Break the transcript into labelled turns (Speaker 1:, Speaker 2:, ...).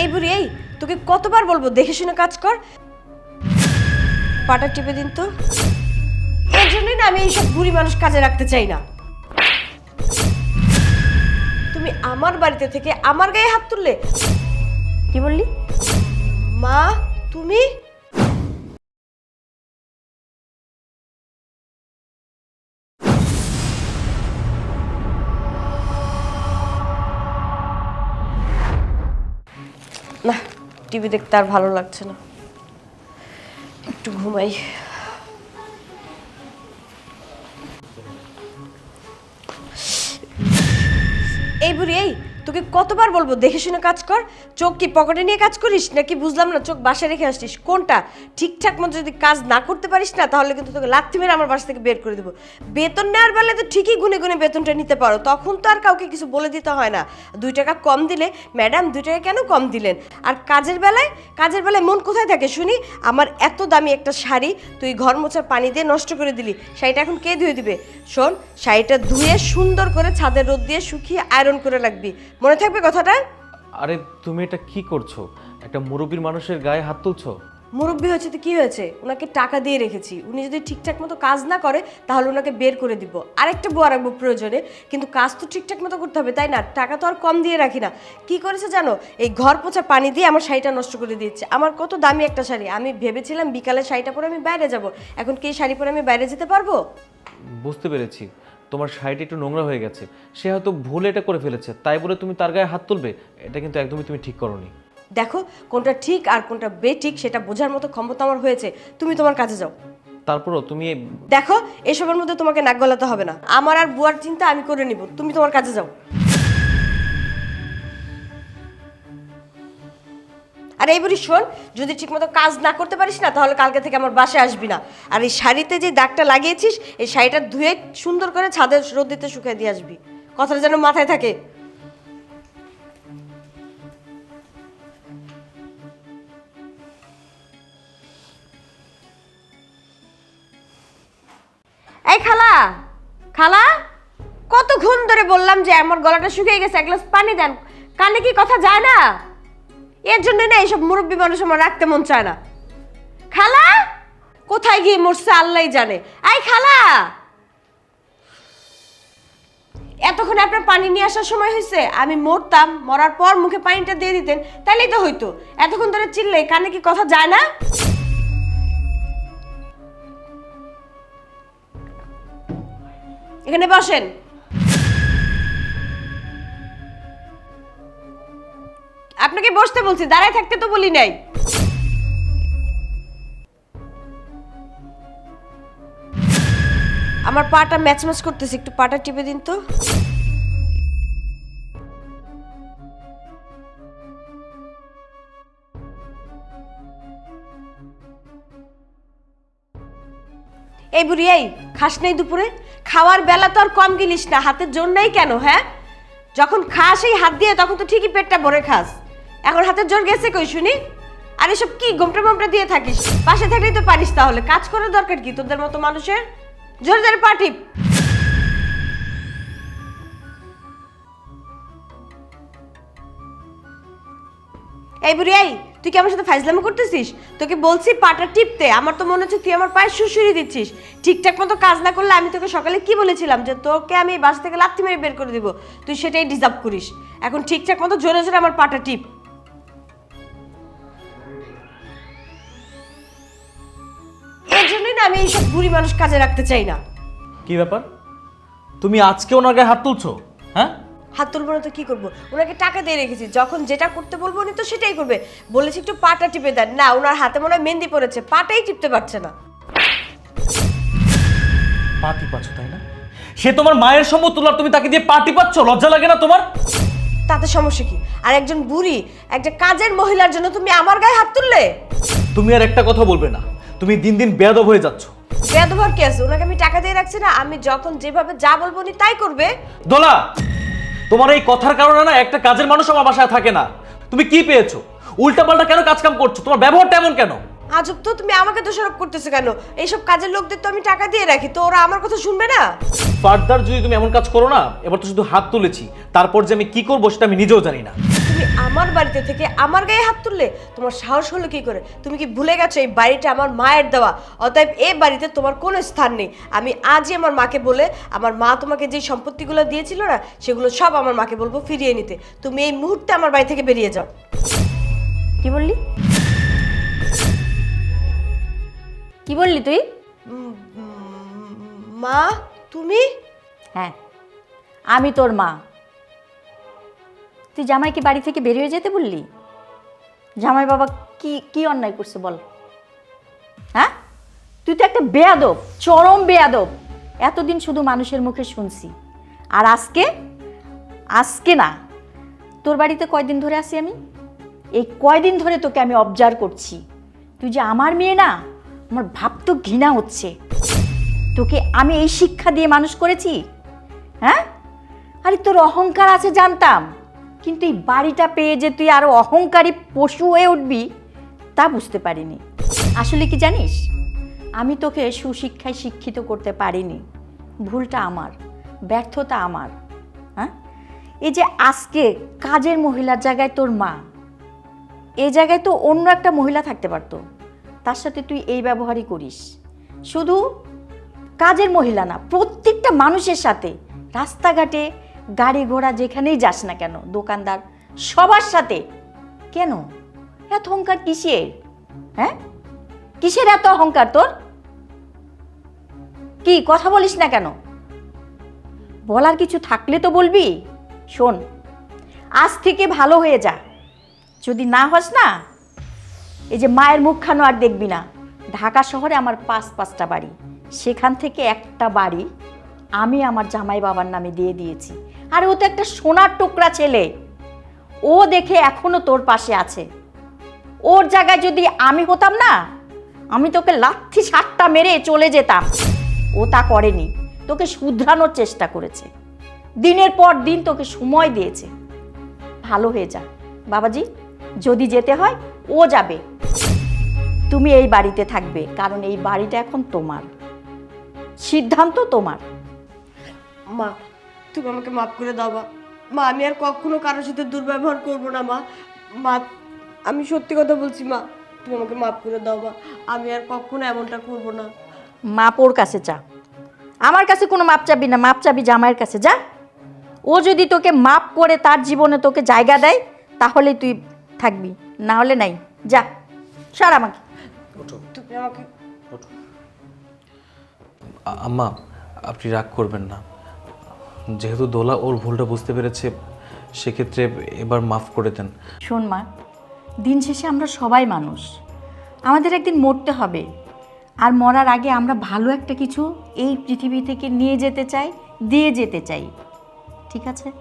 Speaker 1: এই বুড়ি, এই, তোকে কতবার বলব? দেখে শুনে কাজ কর। পাটা টিপে দিন তো। এর জন্যই না আমি এইসব বুড়ি মানুষ কাজে রাখতে চাই না। তুমি আমার বাড়িতে থেকে আমার গায়ে হাত তুললে? কি বললি? মা, তুমি? না টিভি দেখতে আর ভালো লাগছে না। একটু ঘুমাই। এই বুড়ি এই। তোকে কতবার বলব, দেখে শুনে কাজ কর, চোখ কি পকেটে নিয়ে কাজ করিস, নাকি বুঝলাম না চোখ বাসায় রেখে আসছিস? কোনটা? ঠিকঠাক মতো যদি কাজ না করতে পারিস না, তাহলে কিন্তু তোকে লাথি মেরে আমার বাসা থেকে বের করে দেবো। বেতন নেওয়ার বেলায় তো ঠিকই গুনে গুনে বেতনটা নিতে পারো, তখন তো আর কাউকে কিছু বলে দিতে হয় না। দুই টাকা কম দিলে, ম্যাডাম দুই টাকা কেন কম দিলেন? আর কাজের বেলায় কাজের বেলায় মন কোথায় থাকে শুনি? আমার এত দামি একটা শাড়ি, তুই ঘর মোছার পানি দিয়ে নষ্ট করে দিলি, শাড়িটা এখন কে ধুয়ে দিবে? শোন, শাড়িটা ধুয়ে সুন্দর করে ছাদের রোদ দিয়ে শুকিয়ে আয়রন করে রাখবি। মনে থাকবে কথাটা?
Speaker 2: আরে তুমি এটা কি করছ? একটা মুরব্বীর মানুষের গায়ে হাত তুলছো?
Speaker 1: মুরব্বী হয়েছে তো কি হয়েছে? ওনাকে টাকা দিয়ে রেখেছি। উনি যদি ঠিকঠাক মতো কাজ না করে তাহলে ওনাকে বের করে দিব। আরেকটা বোয়া রাখব প্রয়োজনে কিন্তু কাজ তো ঠিকঠাক মতো করতে হবে তাই না? টাকা তো আর কম দিয়ে রাখি না। কি করেছে জানো? এই ঘর পোছা পানি দিয়ে আমার শাড়িটা নষ্ট করে দিচ্ছে আমার কত দামি একটা শাড়ি। আমি ভেবেছিলাম বিকালে শাড়িটা পরে আমি বাইরে যাব। এখন কি শাড়ি পরে আমি বাইরে যেতে পারব?
Speaker 2: বুঝতে পেরেছি। তোমার শাড়িটা একটু নোংরা হয়ে গেছে। সে হয়তো ভুল এটা করে ফেলেছে তাই বলে তুমি তার গায়ে হাত তুলবে? এটা কিন্তু একদমই তুমি ঠিক করনি।
Speaker 1: দেখো কোনটা ঠিক আর কোনটা বেঠিক সেটা বোঝার মতো ক্ষমতা আমার হয়েছে। তুমি তোমার কাজে যাও।
Speaker 2: তারপরও তুমি
Speaker 1: দেখো এসবের মধ্যে তোমাকে নাক গলাতে হবে না। আমার আর বুয়ার চিন্তা আমি করে নিব। তুমি তোমার কাজে যাও। আর এই বুড়ি শোন, যদি ঠিকমতো কাজ না করতে পারিস না, তাহলে কালকে থেকে আমার বাসায় আসবি না। আর এই শাড়িতে যে দাগটা লাগিয়েছিস, এই শাড়িটা ধুয়ে সুন্দর করে ছাদে রোদ দিতে শুকিয়ে দিয়ে আসবি। কথাটা যেন মাথায় থাকে। এই খালা খালা, কতক্ষণ ধরে বললাম যে আমার গলাটা শুকিয়ে গেছে, এক গ্লাস পানি দেন। কানে কি কথা যায় না? এর জন্য না এইসব মুরব্বী মানুষ আমার রাখতে মন চায় না। খালা? কোথায় গিয়ে মরছে আল্লাহই জানে। আই খালা! এতক্ষণ আপনার পানি নিয়ে আসার সময় হয়েছে আমি মরতাম, মরার পর মুখে পানিটা দিয়ে দিতেন তাহলেই তো হইতো। এতক্ষণ ধরে চিল্লে কানে কি কথা যায় না? এখানে বসেন। আপনাকে বসতে বলছি, দাঁড়ায় থাকতে তো বলি নাই। আমার পাটা ম্যাচ ম্যাচ করতেছে, একটু পাটা টিপে দিন তো। এই বুড়ি, এই, খাস নেই দুপুরে? খাওয়ার বেলা তো আর কম গিলিস না হাতের জোর নেই কেন হ্যাঁ? যখন খাস এই হাত দিয়ে, তখন তো ঠিকই পেটটা ভরে খাস। এখন হাতের জোর গেছে কই শুনি? আর এসব কি গোমটা মোমটা দিয়ে থাকিস? পাশে থাকলেই তো পারিস তাহলে। কাজ করার দরকার কি তোদের মতো মানুষের? জোরে জোরে পাঠিপ এই বুড়ি, এই, তুই কি আমার সাথে ফাইজলামি করতেছিস? তোকে বলছি পাটা টিপতে। আমার তো মনে হচ্ছে তুই আমার পায়ে সুসুরি দিচ্ছিস। ঠিকঠাক মতো কাজ না করলে আমি তোকে সকালে কি বলেছিলাম? যে তোকে আমি বাস থেকে লাথি মেরে বের করে দিব। তুই সেটাই ডিজার্ভ করিস। এখন ঠিকঠাক মতো জোরে জোরে আমার পাটা টিপ। জন্যই না আমি এইসব বুড়ি মানুষ কাজে রাখতে চাই না।
Speaker 2: কি ব্যাপার? তুমি আজকে ওনার গায়ে হাত তুলছো? হ্যাঁ?
Speaker 1: হাত তুলবো না তো কি করব? ওনাকে টাকা দিয়ে রেখেছি। যখন যেটা করতে বলব উনি তো সেটাই করবে। বলেছি একটু পাটা টিপে দেন। না ওনার হাতে মনে হয় মেহেন্দি পড়েছে পাটাই টিপতে পারছে না।
Speaker 2: পাটি পাচ্ছ তাই না? সে তোমার মায়ের সমতুল আর তুমি তাকে দিয়ে পাটি পাচ্ছ লজ্জা লাগে না তোমার?
Speaker 1: তাতে সমস্যা কি? আর একজন বুড়ি একটা কাজের মহিলার জন্য তুমি আমার গায়ে হাত তুললে?
Speaker 2: তুমি আর একটা কথা বলবে না। তুমি দিন দিন বেয়াদব হয়ে যাচ্ছ।
Speaker 1: বেদভার কি আছে? ওনাকে আমি টাকা দিয়ে রাখছি না আমি যখন যেভাবে যা বলব উনি তাই করবে।
Speaker 2: দোলা তোমার এই কথার কারণে না একটা কাজের মানুষ আমার বাসায় থাকে না। তুমি কি পেয়েছ? উল্টাপাল্টা কেন কাজ কাম করছ? তোমার ব্যবহারটা এমন কেন?
Speaker 1: আজব তো তুমি আমাকে দোষারোপ করতেছো কেন? এইসব কাজের লোকদের তো আমি টাকা দিয়ে রাখি তো ওরা আমার কথা শুনবে না?
Speaker 2: ফার্দার যদি তুমি এমন কাজ করো না এবার তো শুধু হাত তুলেছি। তারপর যে আমি কি করব সেটা আমি নিজেও জানি না।
Speaker 1: আমার বাড়িতে থেকে আমার গায়ে হাত তুললে তোমার সাহস হলো কি করে? তুমি কি ভুলে গেছো এই বাড়িটা আমার মায়ের দেওয়া? অতএব এই বাড়িতে তোমার কোনো স্থান নেই। আমি আজই আমার মাকে বলে আমার মা তোমাকে যে সম্পত্তিগুলো দিয়েছিল না সেগুলো সব আমার মাকে বলব ফিরিয়ে নিতে। তুমি এই মুহূর্তে আমার বাড়ি থেকে বেরিয়ে যাও।
Speaker 3: কি বললি? কি বললি তুই?
Speaker 1: মা তুমি?
Speaker 3: হ্যাঁ। আমি তোর মা। তুই জামাইকে বাড়ি থেকে বের হয়ে যেতে বললি? জামাই বাবা কি কি অন্যায় করছে বল? হ্যাঁ? তুই তো একটা বেয়াদব, চরম বেয়াদব। এতদিন শুধু মানুষের মুখে শুনছি। আর আজকে আজকে না, তোর বাড়িতে কয়দিন ধরে আছি আমি? এই কয়দিন ধরে তোকে আমি অবজার্ভ করছি। তুই যে আমার মেয়ে না, আমার ভাব তো ঘৃণা হচ্ছে। তোকে আমি এই শিক্ষা দিয়ে মানুষ করেছি? হ্যাঁ? আরে তোর অহংকার আছে জানতাম। কিন্তু এই বাড়িটা পেয়ে যে তুই আরও অহংকারী পশু হয়ে উঠবি, তা বুঝতে পারিনি। আসলে কি জানিস? আমি তোকে সুশিক্ষায় শিক্ষিত করতে পারিনি। ভুলটা আমার, ব্যর্থতা আমার হ্যাঁ? এই যে আজকে কাজের মহিলার জায়গায় তোর মা এই জায়গায় তো অন্য একটা মহিলা থাকতে পারতো। তার সাথে তুই এই ব্যবহারই করিস। শুধু কাজের মহিলা না, প্রত্যেকটা মানুষের সাথে রাস্তাঘাটে গাড়ি ঘোড়া যেখানেই যাস না কেন, দোকানদার, সবার সাথে। কেন? এত অহংকার কিসের? হ্যাঁ? কিসের এত অহংকার তোর? কি, কথা বলিস না কেন? বলার কিছু থাকলে তো বলবি। শোন, আজ থেকে ভালো হয়ে যা। যদি না হস না, এই যে মায়ের মুখখানো আর দেখবি না। ঢাকা শহরে আমার পাঁচ পাঁচটা বাড়ি। সেখান থেকে একটা বাড়ি আমি আমার জামাই বাবার নামে দিয়ে দিয়েছি। আর ও তো একটা সোনার টুকরা ছেলে। ও দেখে এখনও তোর পাশে আছে। ওর জায়গায় যদি আমি হতাম না, আমি তোকে লাথি সাতটা মেরে চলে যেতাম। ও তা করেনি। তোকে শুধরানোর চেষ্টা করেছে। দিনের পর দিন তোকে সময় দিয়েছে। ভালো হয়ে যা। বাবাজি, যদি যেতে হয়, ও যাবে। তুমি এই বাড়িতে থাকবে, কারণ এই বাড়িটা এখন তোমার। সিদ্ধান্ত তোমার।
Speaker 1: মা তুমি আমাকে মাফ করে দাও মা। মা আমি আর কখনো কারোর সাথে দুর্ব্যবহার করব না মা। মা আমি সত্যি কথা বলছি মা। তুমি আমাকে মাফ করে দাও মা। আমি আর কখনো এমনটা করব না।
Speaker 3: মাপ ওর কাছে চা আমার কাছে কোনো মাপ চাবি না মাপ চাবি জামাইয়ের কাছে যা। ও যদি তোকে মাপ করে তার জীবনে তোকে জায়গা দেয় তাহলে তুই থাকবি না হলে নাই। যা সার আমাকে।
Speaker 1: তুমি আমাকে
Speaker 2: আ- আম্মা আপনি রাগ করবেন না। যেহেতু দোলা ওর ভুলটা বুঝতে পেরেছে, সেক্ষেত্রে এবার মাফ করে দেন।
Speaker 3: শোন মা, দিন শেষে আমরা সবাই মানুষ। আমাদের একদিন মরতে হবে। আর মরার আগে আমরা ভালো একটা কিছু এই পৃথিবী থেকে নিয়ে যেতে চাই, দিয়ে যেতে চাই। ঠিক আছে?